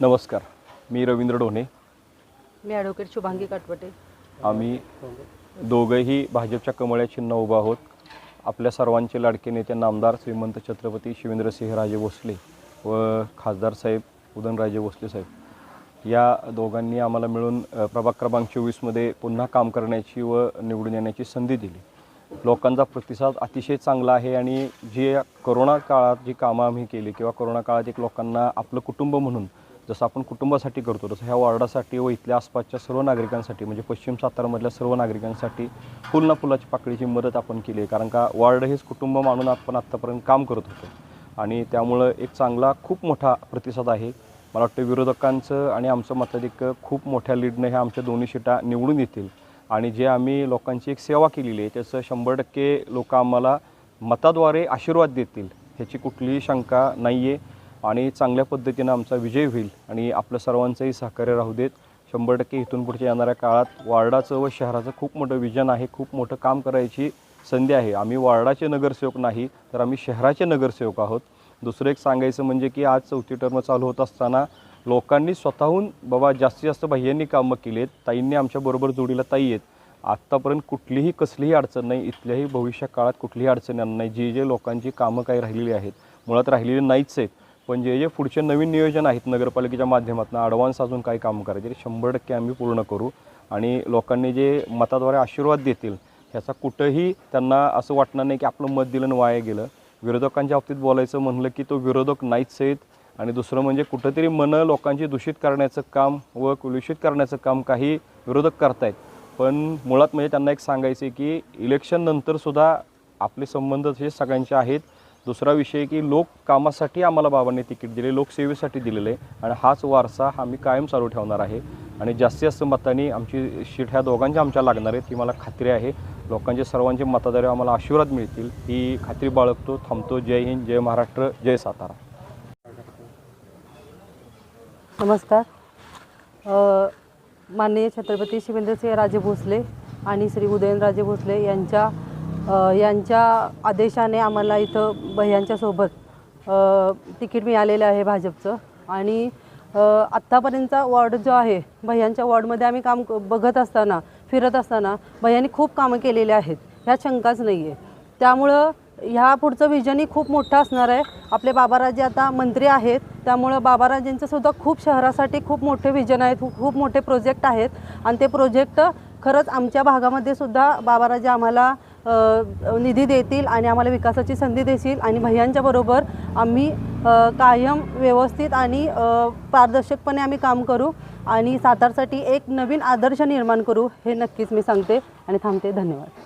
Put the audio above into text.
नमस्कार मी रवींद्र डोणे मी ॲडव्होकेट शुभांगी काटवटे. आम्ही दोघंही भाजपच्या कमळ्या चिन्ह उभा आहोत. आपल्या सर्वांचे लाडके नेते नामदार श्रीमंत छत्रपती शिवेंद्रसिंहराजे भोसले व खासदार साहेब उदयनराजे भोसले साहेब. या दोघांनी आम्हाला मिळून प्रभाग क्रमांक चोवीसमध्ये पुन्हा काम करण्याची व निवडून येण्याची संधी दिली. लोकांचा प्रतिसाद अतिशय चांगला आहे आणि जी कोरोना काळात जी कामं आम्ही केली किंवा कोरोना काळात एक लोकांना आपलं कुटुंब म्हणून जसं आपण कुटुंबासाठी करतो तसं ह्या वॉर्डासाठी व इथल्या आसपासच्या सर्व नागरिकांसाठी म्हणजे पश्चिम सातारामधल्या सर्व नागरिकांसाठी फुल ना फुलाची पाकळीची मदत आपण केली आहे. कारण का वॉर्ड हेच कुटुंब मानून आपण आत्तापर्यंत काम करत होतो. आणि त्यामुळं एक चांगला खूप मोठा प्रतिसाद आहे. मला वाटतं विरोधकांचं आणि आमचं मताधिक खूप मोठ्या लीडनं ह्या आमच्या दोन्ही सीटा निवडून येतील. आणि जे आम्ही लोकांची एक सेवा केलेली आहे त्याचं शंभर टक्के लोक आम्हाला मताद्वारे आशीर्वाद देतील ह्याची कुठलीही शंका नाही आहे आणि चांगल्या पद्धतीनं आमचा विजय होईल आणि आपलं सर्वांचंही सहकार्य राहू देत शंभर टक्के इथून पुढच्या येणाऱ्या काळात वार्डाचं व शहराचं खूप मोठं विजन आहे खूप मोठं काम करायची संधी आहे. आम्ही वार्डाचे नगरसेवक नाही तर आम्ही शहराचे नगरसेवक आहोत. दुसरं एक सांगायचं म्हणजे की आज चौथी टर्म चालू होत असताना लोकांनी स्वतःहून बाबा जास्तीत जास्त बाह्यांनी कामं केली आहेत ताईंनी आमच्याबरोबर जोडीला ताई आहेत. आत्तापर्यंत कुठलीही कसलीही अडचण नाही इथल्याही भविष्य काळात कुठलीही अडचण येणार नाही. जे जे लोकांची कामं काही राहिलेली आहेत मुळात राहिलेली नाहीच आहेत. पण जे जे पुढचे नवीन नियोजन आहेत नगरपालिकेच्या माध्यमातून ॲडव्हान्स अजून काही काम करायचे ते शंभर टक्के आम्ही पूर्ण करू. आणि लोकांनी जे मताद्वारे आशीर्वाद देतील ह्याचा कुठंही त्यांना असं वाटणार नाही की आपलं मत दिलं आणि वाया गेलं. विरोधकांच्या बाबतीत बोलायचं म्हणलं की तो विरोधक नाहीच आहेत. आणि दुसरं म्हणजे कुठंतरी मनं लोकांची दूषित करण्याचं काम व कुलूषित करण्याचं काम काही विरोधक करतायत. पण मुळात म्हणजे त्यांना एक सांगायचं आहे की इलेक्शन नंतरसुद्धा आपले संबंध हे सगळ्यांचे आहेत. दुसरा विषय की लोक कामासाठी आम्हाला बाबांनी तिकीट दिले लोकसेवेसाठी दिलेलं आहे. आणि हाच वारसा आम्ही कायम चालू ठेवणार आहे. आणि जास्तीत जास्त मतांनी आमची शीट ह्या दोघांच्या आमच्या लागणार आहेत ही मला खात्री आहे. लोकांचे सर्वांचे मताद्वारे आम्हाला आशीर्वाद मिळतील. ही खात्री बाळगतो थांबतो. जय हिंद जय महाराष्ट्र जय सातारा. नमस्कार. माननीय छत्रपती शिवेंद्रसिंह राजे भोसले आणि श्री उदयनराजे भोसले यांच्या यांच्या आदेशाने आम्हाला इथं भैयांच्यासोबत तिकीट मिळालेलं आहे भाजपचं. आणि आत्तापर्यंतचा वॉर्ड जो आहे भैयांच्या वॉर्डमध्ये आम्ही काम क- बघत असताना फिरत असताना भैयांनी खूप कामं केलेली आहेत. ह्या शंकाच नाही आहे त्यामुळं ह्या पुढचं विजनही खूप मोठं असणार आहे. आपले बाबाराजे आता मंत्री आहेत. त्यामुळं बाबाराजेंचंसुद्धा खूप शहरासाठी खूप मोठे विजन आहेत खूप मोठे प्रोजेक्ट आहेत. आणि ते प्रोजेक्ट खरंच आमच्या भागामध्ये सुद्धा बाबाराजे आम्हाला निधी देतील आणि आम्हाला विकासाची संधी देतील आणि भैयांच्याबरोबर आम्ही कायम व्यवस्थित आणि पारदर्शकपणे आम्ही काम करू आणि सातारसाठी एक नवीन आदर्श निर्माण करू हे नक्कीच मी सांगते आणि थांबते. धन्यवाद.